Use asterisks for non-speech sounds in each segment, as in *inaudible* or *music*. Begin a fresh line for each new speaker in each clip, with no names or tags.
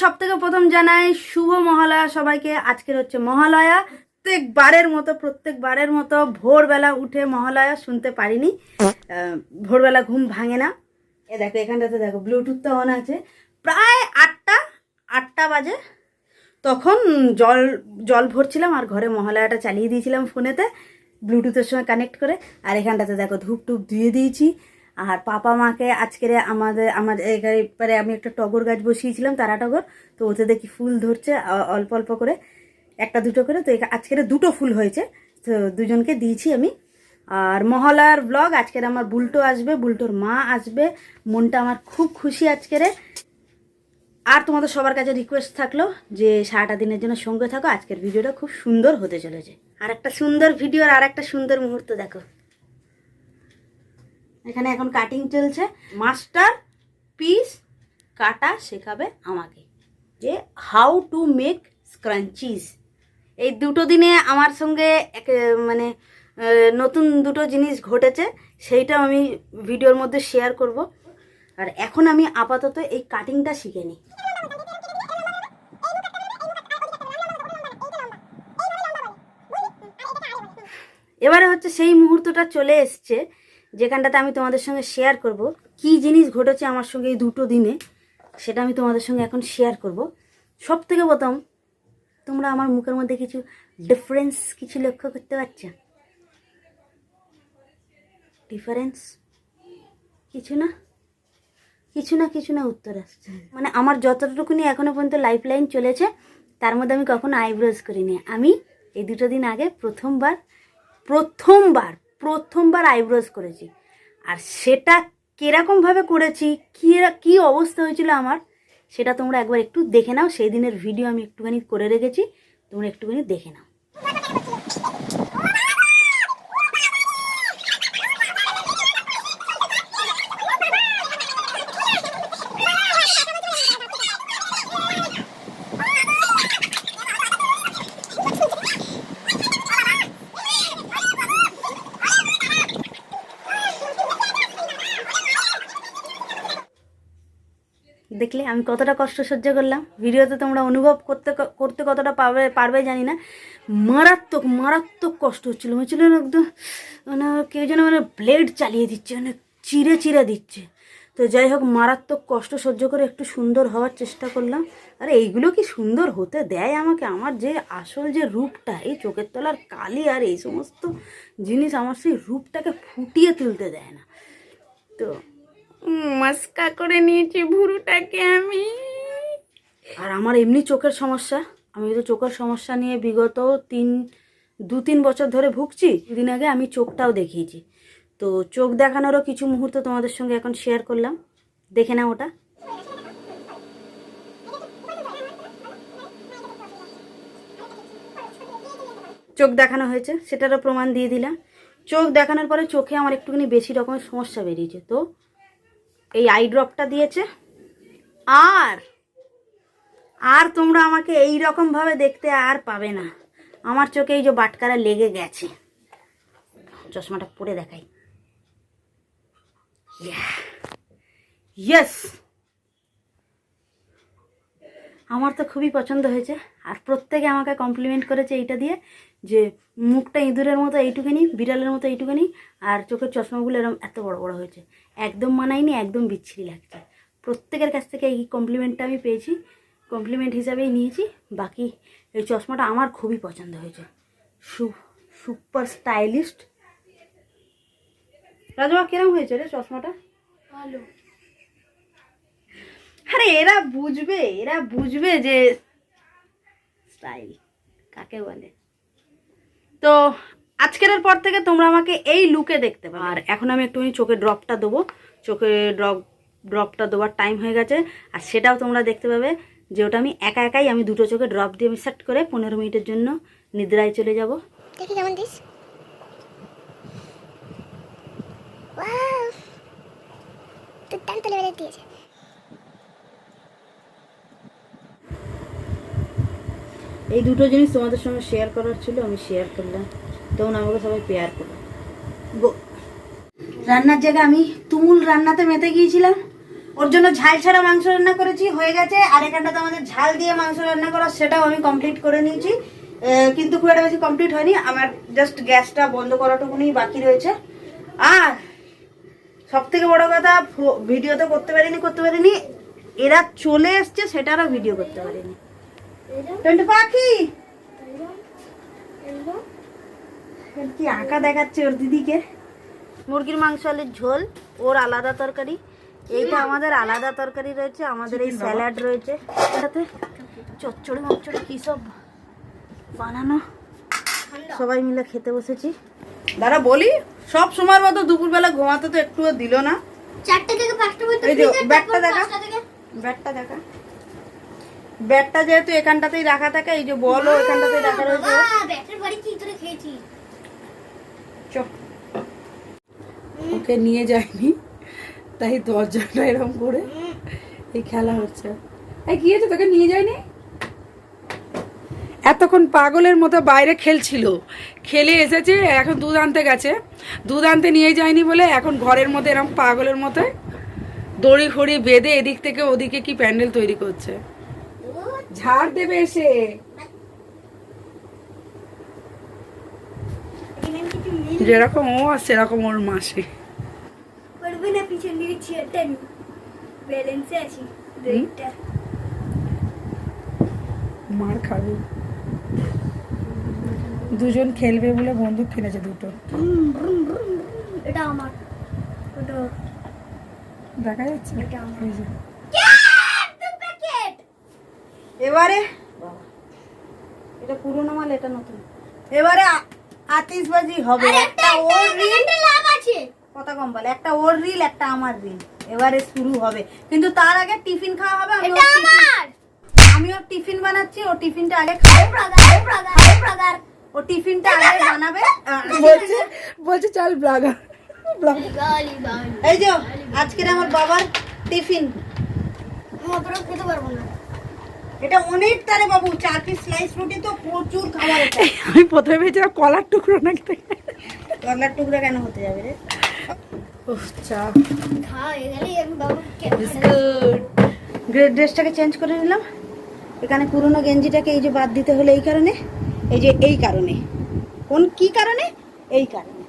সব থেকে প্রথম জানাই শুভ মহালয়া সবাইকে। আজকের হচ্ছে মহালয়া। প্রত্যেকবারের মতো প্রত্যেকবারের মতো ভোরবেলা উঠে মহালয়া শুনতে পারিনি। ভোরবেলা ঘুম ভাঙে না। এ দেখো, এখানটাতে দেখো ব্লুটুথটা অন আছে। প্রায় আটটা আটটা বাজে। তখন জল জল ভরছিলাম আর ঘরে মহালয়াটা চালিয়ে দিয়েছিলাম ফোনেতে, ব্লুটুথের সঙ্গে কানেক্ট করে। আর এখানটাতে দেখো ধূপ টুপ ধুয়ে দিয়েছি। আর পাপা মাকে আজকের আমাদের আমাদের এবারে আমি একটা টগর গাছ বসিয়েছিলাম, তারা টগর। তো ওতে দেখি ফুল ধরছে অল্প অল্প করে। একটা, দুটো করে। তো আজকের দুটো ফুল হয়েছে। তো দুজনকে দিয়েছি আমি। আর মহালয়ার ব্লগ আজকের আমার বুলটো আসবে, বুলটোর মা আসবে। মনটা আমার খুব খুশি আজকেরে। আর তোমাদের সবার কাছে রিকোয়েস্ট থাকল যে সারাটা দিনের জন্য সঙ্গে থাকো, আজকের ভিডিওটা খুব সুন্দর হতে চলেছে। আর একটা সুন্দর ভিডিও আর একটা সুন্দর মুহূর্ত দেখো। এখানে এখন কাটিং চলছে। মাস্টার পিস কাটা শেখাবে আমাকে। যে হাউ টু মেক স্ক্রাঞ্চিস এই দুটো দিনে আমার সঙ্গে এক- মানে নতুন দুটো জিনিস ঘটেছে সেইটা আমি ভিডিওর মধ্যে শেয়ার করব। আর এখন আমি আপাতত এই কাটিংটা শিখে নিই। এবারে হচ্ছে সেই মুহূর্তটা চলে এসছে। যেখানটাতে আমি তোমাদের সঙ্গে শেয়ার করব, কি জিনিস ঘটেছে আমার সঙ্গে এই দুটো দিনে, সেটা আমি তোমাদের সঙ্গে এখন শেয়ার করব। সব থেকে প্রথম, তোমরা আমার মুখের মধ্যে কিছু ডিফারেন্স কিছু লক্ষ্য করতে পারছ? ডিফারেন্স কিছু না? কিছু না কিছু না উত্তর আসছে। মানে আমার যতটুকুনি এখনও পর্যন্ত লাইফ লাইন চলেছে, তার মধ্যে আমি কখনো আইব্রোজ করিনি। আমি এই দুটো দিন আগে প্রথমবার প্রথমবার প্রথমবার আইব্রোজ করেছি। আর সেটা কীরকমভাবে করেছি কী কী অবস্থা হয়েছিল আমার, সেটা তোমরা একবার একটু দেখে নাও। সেই দিনের ভিডিও আমি একটুখানি করে রেখেছি, তোমরা একটুখানি দেখে নাও। দেখলে আমি কতটা কষ্ট সহ্য করলাম। ভিডিওতে তোমরা অনুভব করতে করতে কতটা পাবে, পারবে জানি না। মারাত্মক মারাত্মক কষ্ট হচ্ছিল। হচ্ছিল একদম মানে কেউ যেন মানে ব্লেড চালিয়ে দিচ্ছে মানে চিরে চিরে দিচ্ছে। তো যাই হোক, মারাত্মক কষ্ট সহ্য করে একটু সুন্দর হওয়ার চেষ্টা করলাম। আরে এইগুলো কি সুন্দর হতে দেয় আমাকে? আমার যে আসল যে রূপটা, এই চোখের তলার কালি আর এই সমস্ত জিনিস আমার সেই রূপটাকে ফুটিয়ে তুলতে দেয় না। তো মাস্কা করে নিয়েছি ভুরুটাকে আমি। আর আমার এমনি চোখের সমস্যা। আমি তো চোখের সমস্যা নিয়ে বিগত তিন, দু তিন বছর ধরে ভুগছি। দুদিন আগে আমি চোখটাও দেখিয়েছি। তো চোখ দেখানোরও কিছু মুহূর্ত তোমাদের সঙ্গে এখন শেয়ার করলাম। দেখে না ওটা। চোখ দেখানো হয়েছে, সেটারও প্রমাণ দিয়ে দিলাম। চোখ দেখানোর পরে চোখে আমার একটুখানি বেশি রকমের সমস্যা বেরিয়েছে। তো এই আই ড্রপটা দিয়েছে। আর আর তোমরা আমাকে এই রকমভাবে দেখতে আর পাবে না। আমার চোখে এই যে বাটকারা লেগে গেছে। চশমাটা পরে দেখাই। ইয়েস আমার তো খুবই পছন্দ হয়েছে। আর প্রত্যেকে আমাকে কমপ্লিমেন্ট করেছে এইটা দিয়ে যে মুখটা ইঁদুরের মতো এইটুখানি বিড়ালের মতো এইটুখানি আর চোখের চশমাগুলো এরকম এত বড় বড় হয়েছে। একদম মানায়নি, একদম বিচ্ছিরি লাগছে। প্রত্যেকের কাছ থেকে এই কমপ্লিমেন্টটা আমি পেয়েছি কমপ্লিমেন্ট হিসাবেই নিয়েছি। বাকি এই চশমাটা আমার খুবই পছন্দ হয়েছে। সু সুপার স্টাইলিস্ট রাজবা কিরম হয়েছে রে চশমাটা?
ভালো।
আরে, এরা বুঝবে এরা বুঝবে যে স্টাইল কাকে বলে? তো আজকের পর থেকে তোমরা আমাকে এই লুকে দেখতে পাবে। আর এখন আমি একটুখানি চোখে ড্রপটা দেবো। চোখে ড্রপ ড্রপটা দেওয়ার টাইম হয়ে গেছে। আর সেটাও তোমরা দেখতে পাবে যে ওটা আমি একা একাই, আমি দুটো চোখে ড্রপ দিয়ে আমি সেট করে পনেরো মিনিটের জন্য নিদ্রায় চলে যাব।
দেখি কেমন দিস। দিয়েছে।
এই দুটো জিনিস তোমাদের সঙ্গে শেয়ার করার ছিল, আমি শেয়ার করলাম। তখন আমাকে সবাই পেয়ার করল। গো, রান্নার জায়গায় আমি তুমুল রান্নাতে মেতে গিয়েছিলাম। ওর জন্য ঝাল ছাড়া মাংস রান্না করেছি, হয়ে গেছে। আর এখানটাতে আমাদের ঝাল দিয়ে মাংস রান্না করা, সেটাও আমি কমপ্লিট করে নিয়েছি। কিন্তু খুব একটা বেশি কমপ্লিট হয়নি। আমার জাস্ট গ্যাসটা বন্ধ করাটুকুনি বাকি রয়েছে। আর সব থেকে বড় কথা ভিডিও তো করতে পারিনি করতে পারিনি। এরা চলে এসছে সেটারও ভিডিও করতে পারিনি। টন্টু পাখি। কি আঁকা দেখাচ্ছে ওর দিদিকে? মুরগির মাংস আলুর ঝোল ওর আলাদা তরকারি। এইটা আমাদের আলাদা তরকারি রয়েছে আমাদের এই স্যালাড রয়েছে। এটাতে চচ্চড়ি মচ্চড়ি কী সব বানানো। সবাই মিলে খেতে বসেছি। দাদা বলি সব সময়ের মতো দুপুরবেলা ঘুমাতে তো একটু দিল না।
চারটে থেকে পাঁচটা
ব্যাগটা দেখা। ব্যাগটা দেখা। ব্যাগটা যেহেতু এখানটাতেই রাখা থাকে এই যে বলও এখানটাতেই রাখা রয়েছে।
ওকে নিয়ে যায়নি তাই দরজাটা এরকম করে এই খেলা হচ্ছে। এই কি হয়েছে? তোকে নিয়ে যায়নি? এতক্ষণ পাগলের মতো বাইরে খেলছিল। খেলে এসেছে এখন দুধ আনতে গেছে। দুধ আনতে নিয়ে যায়নি বলে এখন ঘরের মধ্যে এরকম পাগলের মতো দড়ি খড়ি বেঁধে এদিক থেকে ওদিকে কি প্যান্ডেল তৈরি করছে। ঝাড় দেবে এসে। যেরকম ও আর সেরকম ওর মাসি।
না পিছন দিকে চেয়ারটা নি ব্যালেন্সে আছি দুইটা
মার খাবে। দুজন খেলবে বলে বন্দুক কিনেছে দুটো।
এটা আমার। ওটা
দেখা যাচ্ছে।
এটা আমার।
এবারে এটা পুরোনো মাল এটা নতুন। এবারে আতিশবাজি হবে। একটা ওর রিল
আছে।
কথা কম বলে একটা ওর রিল একটা আমার রিল এবারে শুরু হবে। কিন্তু তার আগে টিফিন খাওয়া হবে আমি
এটা
টিফিন-
আমার!
আমি ওর টিফিন বানাচ্ছি ও টিফিনটা আগে খাবে।
ব্রাদার ব্রাদার ব্রাদার
ও টিফিনটা আগে বানাবে *laughs*
বলছে বলছে চল ব্লগার ব্লগার
গালি গালি
এই যে আজকের আমার বাবার টিফিন।
মতরও খেতে পারব না।
এটা অনেক তারে বাবু চার পিস স্লাইস রুটি তো প্রচুর খাবার এটা।
আমি প্রথমে ভেবেছিলাম কলার টুকরো নাকি
গলার টুকরা কেন হতে যাবে রে?
উফ, চা।
খা আমি বাবুকে
বিস্কুট।
ড্রেসটাকে চেঞ্জ করে নিলাম। এখানে পুরনো গেঞ্জিটাকে এই যে বাদ দিতে হলো এই কারণে এই যে এই কারণে। কোন কি কারণে? এই কারণে।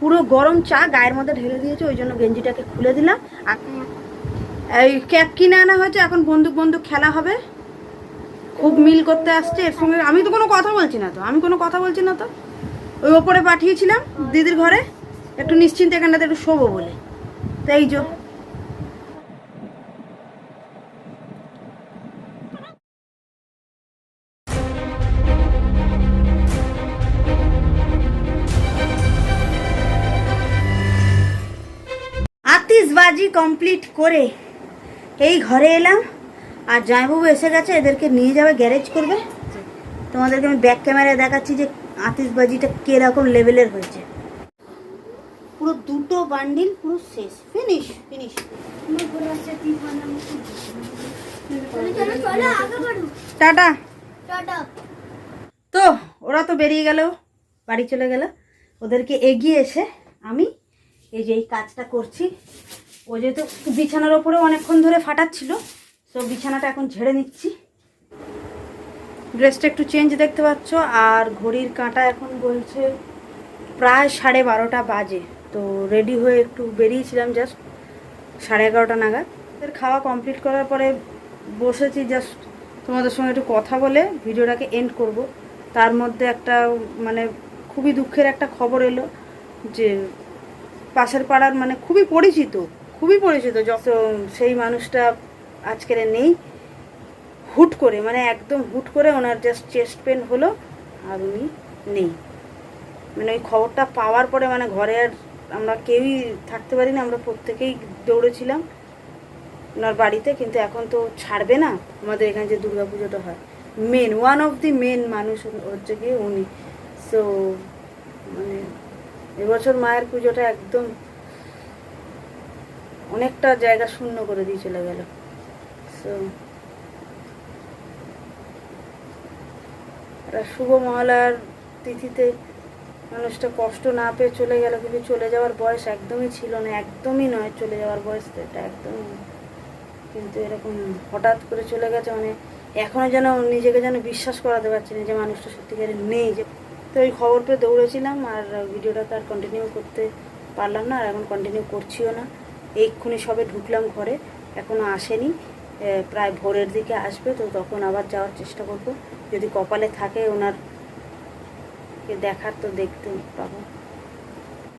পুরো গরম চা গায়ের মধ্যে ঢেলে দিয়েছে ওই জন্য গেঞ্জিটাকে খুলে দিলাম। আর এই ক্যাপ কিনে আনা হয়েছে এখন বন্দুক বন্দুক খেলা হবে। খুব মিল করতে আসছে, এর সঙ্গে আমি তো কোনো কথা বলছি না তো, আমি কোনো কথা বলছি না তো। ওই ওপরে পাঠিয়েছিলাম দিদির ঘরে, একটু নিশ্চিন্তে এখানটাতে একটু শোবো বলে। তো এই যে। আতিশবাজি কমপ্লিট করে এই ঘরে এলাম। আর জামাইবাবু এসে গেছে এদেরকে নিয়ে যাবে গ্যারেজ করবে। তোমাদেরকে আমি ব্যাক ক্যামেরায় দেখাচ্ছি যে আতিশবাজিটা কীরকম লেভেলের হয়েছে। পুরো দুটো বান্ডিল পুরো শেষ। Finish finish tata.
টাটা।
তো ওরা তো বেরিয়ে গেল বাড়ি চলে গেল। ওদেরকে এগিয়ে এসে আমি এই যে এই কাজটা করছি। ও যেহেতু বিছানার ওপরে অনেকক্ষণ ধরে ফাটাচ্ছিল সো বিছানাটা এখন ঝেড়ে নিচ্ছি। ড্রেসটা একটু চেঞ্জ দেখতে পাচ্ছ, আর ঘড়ির কাঁটা এখন বলছে প্রায় সাড়ে বারোটা বাজে। তো রেডি হয়ে একটু বেরিয়েছিলাম জাস্ট সাড়ে এগারোটা নাগাদ। খাওয়া কমপ্লিট করার পরে বসেছি জাস্ট তোমাদের সঙ্গে একটু কথা বলে ভিডিওটাকে এন্ড করব। তার মধ্যে একটা মানে খুবই দুঃখের একটা খবর এলো যে পাশের পাড়ার মানে খুবই পরিচিত খুবই পরিচিত। যত সেই মানুষটা আজকের নেই। হুট করে মানে একদম হুট করে ওনার জাস্ট চেস্ট পেন হলো আর উনি নেই। মানে ওই খবরটা পাওয়ার পরে মানে ঘরে আর আমরা কেউই থাকতে পারি না আমরা প্রত্যেকেই দৌড়েছিলাম ওনার বাড়িতে, কিন্তু এখন তো ছাড়বে না। আমাদের এখানে যে দুর্গা পুজোটা হয় main one of the main মানুষ হচ্ছে গিয়ে উনি। সো মানে এবছর মায়ের পুজোটা একদম অনেকটা জায়গা শূন্য করে দিয়ে চলে গেল। সো একটা শুভ মহালয়ার তিথিতে মানুষটা কষ্ট না পেয়ে চলে গেল, কিন্তু চলে যাওয়ার বয়স একদমই ছিল না, একদমই নয় চলে যাওয়ার বয়স তো এটা একদমই। কিন্তু এরকম হঠাৎ করে চলে গেছে মানে এখনও যেন নিজেকে যেন বিশ্বাস করাতে পারছি না যে মানুষটা সত্যিকারে নেই যে। তো ওই খবর পেয়ে দৌড়েছিলাম আর ভিডিওটা তো আর কন্টিনিউ করতে পারলাম না, আর এখন কন্টিনিউ করছিও না। এক্ষুনি সবে ঢুকলাম ঘরে এখনও আসেনি। প্রায় ভোরের দিকে আসবে, তো তখন আবার যাওয়ার চেষ্টা করব। যদি কপালে থাকে ওনার দেখার তো দেখতে পাবো।